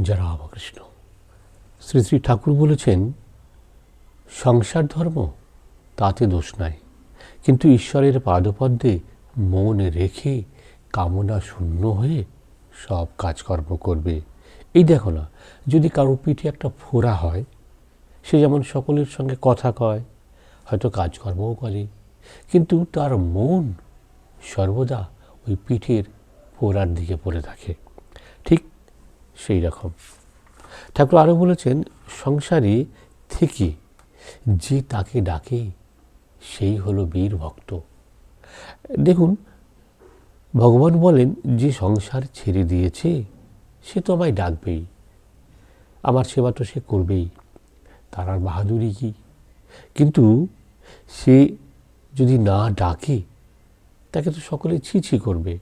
যারা রামকৃষ্ণ। শ্রী শ্রী ঠাকুর বলেছেন, সংসার ধর্ম, তাতে দোষ নাই। কিন্তু ঈশ্বরের পাদপদ্মে মন রেখে কামনা শূন্য হয়ে সব কাজকর্ম করবে। এই দেখো না, যদি কারও পিঠে একটা ফোড়া হয়, সে যেমন সকলের সঙ্গে কথা কয়, হয়তো কাজকর্মও করে। কিন্তু তার মন সর্বদা ওই পিঠের ফোড়ার দিকে পড়ে থাকে। সেই রকম। ঠাকুর আরও বলেছেন, সংসারে থেকে যে তাকে ডাকে, সেই হলো বীর ভক্ত। দেখুন, ভগবান বলেন, যে সংসার ছেড়ে দিয়েছে, সে তো আমায় ডাকবেই। আমার সেবা তো সে করবেই। তার আর বাহাদুরি কি? কিন্তু সে যদি না ডাকে, তাকে তো সকলে ছি ছি করবে।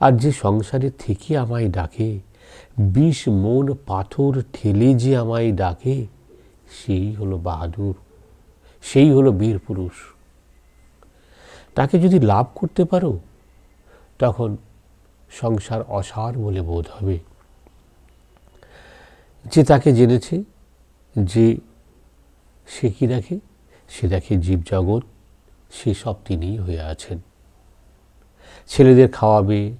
আর যে সংসারে থেকে আমায় ডাকে বিষ মন পাথর ঠেলে যে আমায় ডাকে, সেই হলো বাহাদুর, সেই হলো বীর পুরুষ। তাকে যদি লাভ করতে পারো, তখন সংসার অসার বলে বোধ হবে। যে তাকে জেনেছে, যে সে কি দেখে, সে দেখে জীবজগৎ সে সব তিনিই হয়ে আছেন। ছেলেদের খাওয়াবে,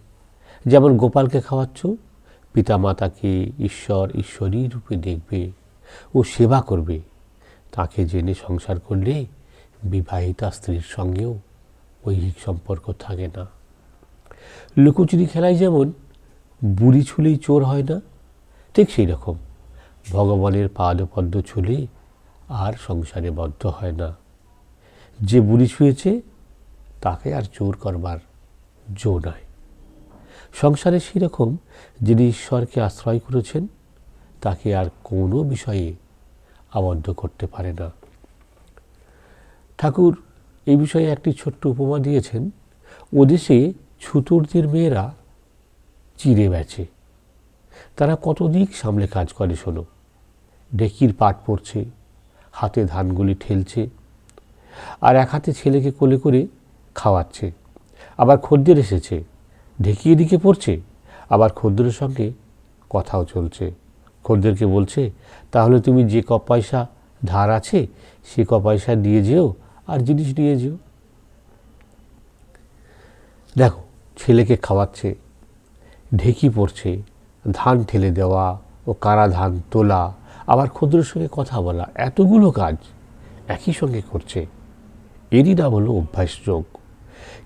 যেমন গোপালকে খাওয়াচ্ছ পিতামাতাকে ঈশ্বর ঈশ্বরী রূপে দেখবে ও সেবা করবে? তাকে জেনে সংসার করলে বিবাহিতা স্ত্রীর সঙ্গেও ঐহিক সম্পর্ক থাকে না। লুকোচুরি খেলায় যেমন বুড়ি ছুলেই চোর হয় না, ঠিক সেই রকম ভগবানের পাদপদ্ম ছুলে আর সংসারে বদ্ধ হয় না। যে বুড়ি ছুঁয়েছে, তাকে আর চোর করবার জো নয় সংসারে সেরকম যিনি ঈশ্বরকে আশ্রয় করেছেন, তাকে আর কোনো বিষয়ে আবদ্ধ করতে পারে না। ঠাকুর এই বিষয়ে একটি ছোট্ট উপমা দিয়েছেন, ওদেশে ছুতুরদের মেয়েরা চিড়ে বেচে। তারা কত দিক সামলে কাজ করে শোনো। ঢেকির পাট পড়ছে, হাতে ধানগুলি ঠেলছে, আর এক হাতে ছেলেকে কোলে করে খাওয়াচ্ছে, আবার খদ্দের এসেছে। ঢেকি এদিকে পড়ছে। আবার খদ্দের সঙ্গে কথাও চলছে। খদ্দেরকে বলছে, তাহলে তুমি যে ক পয়সা ধার আছে, সে ক পয়সা দিয়ে যেও আর জিনিস নিয়ে যেও। দেখো, ছেলেকে খাওয়াচ্ছে, ঢেকি পড়ছে, ধান ঠেলে দেওয়া ও কারা ধান তোলা। আবার ক্ষুদ্রের সঙ্গে কথা বলা, এতগুলো কাজ একই সঙ্গে করছে। এরই নাম হলো অভ্যাস যোগ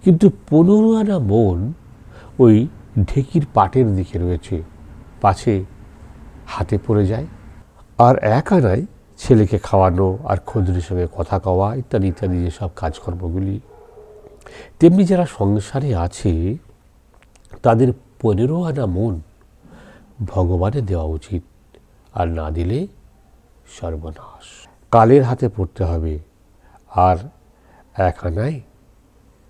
কিন্তু পনেরো আনা মন ওই ঢেকির পাটের দিকে রয়েছে, পাছে হাতে পড়ে যায়। আর এক আনায় ছেলেকে খাওয়ানো আর ক্ষুদ্রের সঙ্গে কথা কওয়া ইত্যাদি ইত্যাদি যেসব কাজকর্মগুলি। তেমনি যারা সংসারে আছে, তাদের পনেরো আনা মন ভগবানে দেওয়া উচিত আর না দিলে সর্বনাশ। কালের হাতে পড়তে হবে আর এক আনায়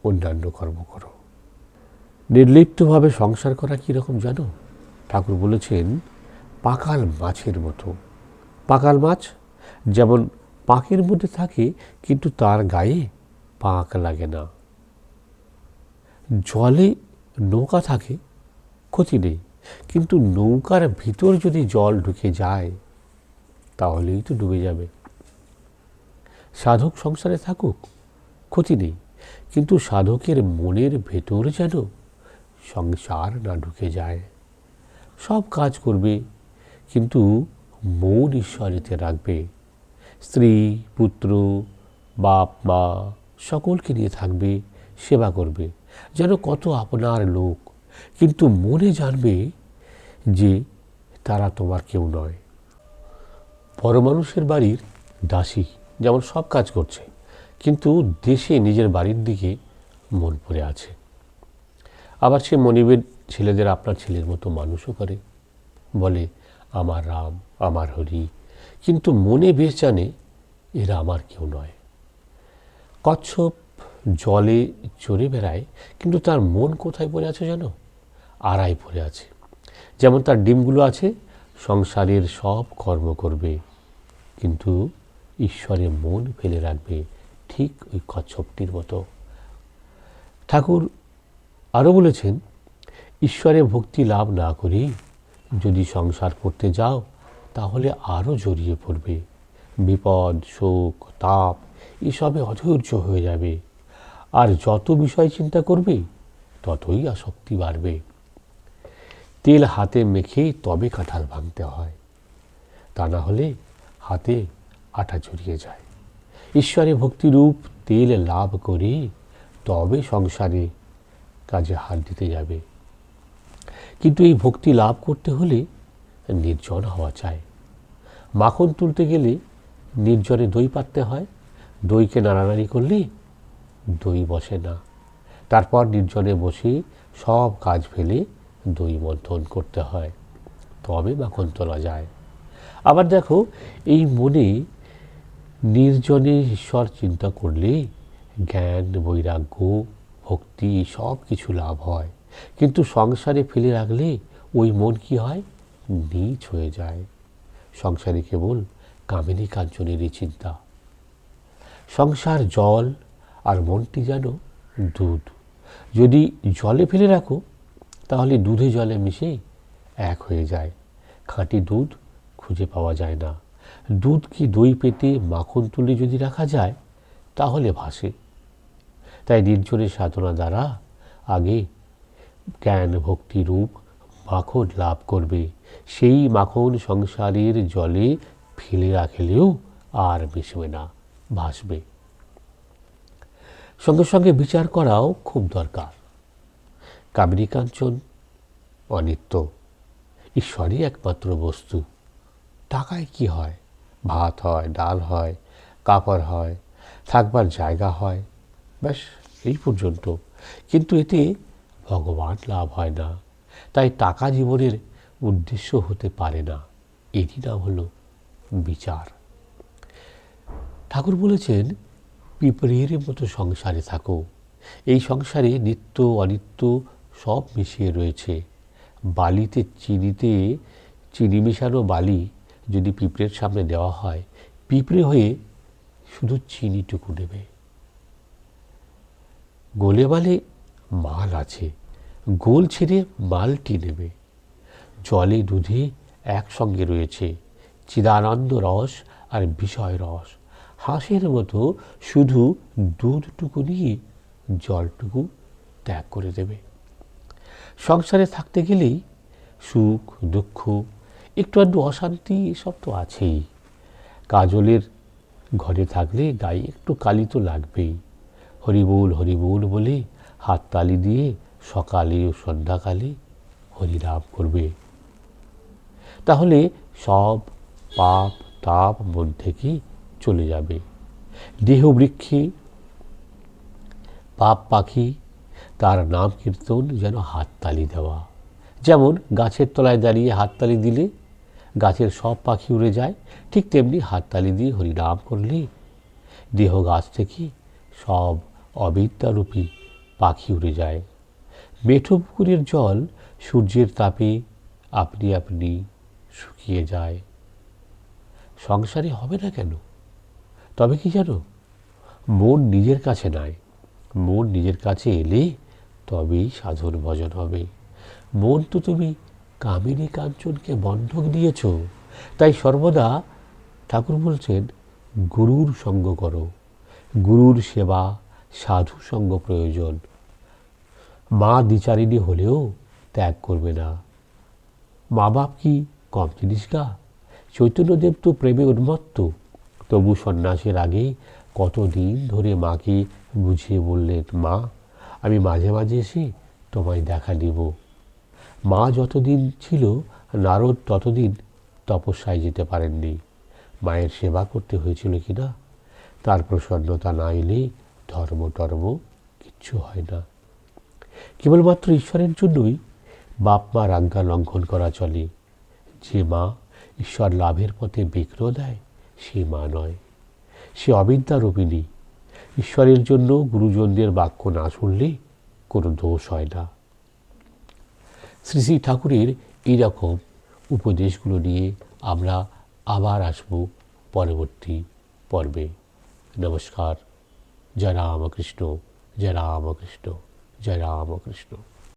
অন্যান্য কর্ম করো। নির্লিপ্তভাবে সংসার করা কীরকম জানো? ঠাকুর বলেছেন, পাকাল মাছের মতো। পাকাল মাছ যেমন পাকের মধ্যে থাকে, কিন্তু তার গায়ে পাক লাগে না। জলে নৌকা থাকে, ক্ষতি নেই। কিন্তু নৌকার ভিতর যদি জল ঢুকে যায়, তাহলেই তো ডুবে যাবে। সাধক সংসারে থাকুক, ক্ষতি নেই। কিন্তু সাধকের মনের ভেতর যেন সংসার না ঢুকে যায়। সব কাজ করবে, কিন্তু মন ঈশ্বরেতে রাখবে। স্ত্রী, পুত্র, বাপ, মা সকলকে নিয়ে থাকবে, সেবা করবে, যেন কত আপনার লোক। কিন্তু মনে জানবে যে তারা তোমার কেউ নয়। বড় মানুষের বাড়ির দাসী যেমন সব কাজ করছে, কিন্তু দেশে নিজের বাড়ির দিকে মন পড়ে আছে। আবার সে মনিবের ছেলেদের আপনার ছেলের মতো মানুষও করে। বলে, আমার রাম, আমার হরি। কিন্তু মনে বেশ জানে, এরা আমার কেউ নয়। কচ্ছপ জলে চড়ে বেড়ায়, কিন্তু তার মন কোথায় পড়ে আছে জানো? আড়াই পড়ে আছে। যেমন তার ডিমগুলো আছে, সংসারের সব কর্ম করবে। কিন্তু ঈশ্বরে মন ফেলে রাখবে ঠিক ওই কচ্ছপটির মতো। ঠাকুর আরও বলেছেন, ঈশ্বরে ভক্তি লাভ না করি, যদি সংসার করতে যাও, তাহলে আরও জড়িয়ে পড়বে। বিপদ, শোক, তাপ, এসবে অধৈর্য হয়ে যাবে। আর যত বিষয় চিন্তা করবে, ততই আসক্তি বাড়বে। তেল হাতে মেখেই তবে কাঁঠাল ভাঙতে হয়। তা না হলে হাতে আটা জড়িয়ে যায়। ঈশ্বরে ভক্তিরূপ তেল লাভ করে তবে সংসারে কাজে হাত দিতে যাবে। কিন্তু এই ভক্তি লাভ করতে হলে নির্জন হওয়া চাই। মাখন তুলতে গেলে নির্জনে দই পাততে হয়, দইকে নাড়ানাড়ি করলে দই বসে না। তারপর নির্জনে বসে সব কাজ ফেলে দই মন্থন করতে হয়। তবে মাখন তোলা যায়। আবার দেখো, এই মনে নির্জনে ঈশ্বর চিন্তা করলে জ্ঞান, বৈরাগ্য ভক্তি, সব কিছু লাভ হয়। কিন্তু সংসারে ফেলে রাখলে ওই মন কি হয়? নিচ হয়ে যায়। সংসারে কেবল কামিনী কাঞ্চনেরই চিন্তা। সংসার জল আর মনটি যেন দুধ। যদি জলে ফেলে রাখো, তাহলে দুধে জলে মিশে এক হয়ে যায়। খাঁটি দুধ খুঁজে পাওয়া যায় না। দুধ কি দই পেতে মাখন তুলে যদি রাখা যায়, তাহলে ভাসে। তাই নির্জনের সাধনা দ্বারা আগে জ্ঞান, ভক্তি রূপ মাখন লাভ করবে। সেই মাখন সংসারের জলে ফেলে রাখলেও আর মিশবে না, ভাসবে। সঙ্গে সঙ্গে বিচার করাও খুব দরকার। কামিনী কাঞ্চন, অনিত্য, ঈশ্বরই একমাত্র বস্তু। টাকায় কি হয়? ভাত হয়, ডাল হয়, কাপড় হয়, থাকবার জায়গা হয়। ব্যাস, এই পর্যন্ত। কিন্তু এতে ভগবান লাভ হয় না। তাই টাকা জীবনের উদ্দেশ্য হতে পারে না। এটি নাম হলো বিচার। ঠাকুর বলেছেন পিঁপড়ের মতো সংসারে থাকো। এই সংসারে নিত্য, অনিত্য সব মিশিয়ে রয়েছে। বালিতে চিনিতে, চিনি মেশানো বালি যদি পিঁপড়ের সামনে দেওয়া হয়, পিঁপড়ে হয়ে শুধু চিনিটুকু নেবে। গোলে মালে মাল আছে, গোল ছেড়ে মালটি নেবে। জলে দুধে একসঙ্গে রয়েছে চিদানন্দ রস আর বিষয় রস। হাঁসের মতো শুধু দুধটুকু নিয়ে জলটুকু ত্যাগ করে দেবে। সংসারে থাকতে গেলেই সুখ, দুঃখ, একটু আধটু অশান্তি এসব তো আছেই। কাজলের ঘরে থাকলে গায়ে একটু কালি তো লাগবেই। হরিবোল হরিবোল বলে হাততালি দিয়ে সকালে ও সন্ধ্যাকালে হরিরাম করবে। তাহলে সব পাপ তাপ মন থেকে চলে যাবে। দেহ বৃক্ষে পাপ পাখি তার নাম কীর্তন যেন হাততালি দেওয়া। যেমন গাছের তলায় দাঁড়িয়ে হাততালি দিলে গাছের সব পাখি উড়ে যায়, ঠিক তেমনি হাততালি দিয়ে হরিনাম করলে দেহ গাছ থেকে সব অবিদ্যারূপী পাখি উড়ে যায়। মেঠো পুকুরের জল সূর্যের তাপে আপনি আপনি শুকিয়ে যায়। সংসারে হবে না কেন? তবে কি জানো? মন নিজের কাছে নয় মন নিজের কাছে এলে তবেই সাধন ভজন হবে। মন তো তুমি কামিনী কাঞ্চনকে বন্ধক দিয়েছ। তাই সর্বদা ঠাকুর বলছেন, গুরুর সঙ্গ করো। গুরুর সেবা সাধু সঙ্গ প্রয়োজন। মা দ্বিচারিণী হলেও ত্যাগ করবে না। মা বাপ কি কম জিনিস গা? চৈতন্যদেব তো প্রেমে উন্মত্ত। তবু সন্ন্যাসের আগে কতদিন ধরে মাকে বুঝিয়ে বললেন, মা, আমি মাঝে মাঝে এসে তোমায় দেখা দিব মা যতদিন ছিল নারদ ততদিন তপস্যায় যেতে পারেননি। মায়ের সেবা করতে হয়েছিল কি না? তার প্রসন্নতা না এলে ধর্ম টর্ম কিচ্ছু হয় না। কেবলমাত্র ঈশ্বরের জন্যই বাপ মার আজ্ঞা লঙ্ঘন করা চলে। যে মা ঈশ্বর লাভের পথে বিঘ্ন দেয়, সে মা নয়। সে অবিদ্যা অবিদ্যারূপিণী ঈশ্বরের জন্য গুরুজনদের বাক্য না শুনলে কোনো দোষ হয় না। শ্রী শ্রী ঠাকুরের এইরকম উপদেশগুলো নিয়ে আমরা আবার আসব পরবর্তী পর্বে। নমস্কার। জয় রামকৃষ্ণ জয় রামকৃষ্ণ জয় রামকৃষ্ণ।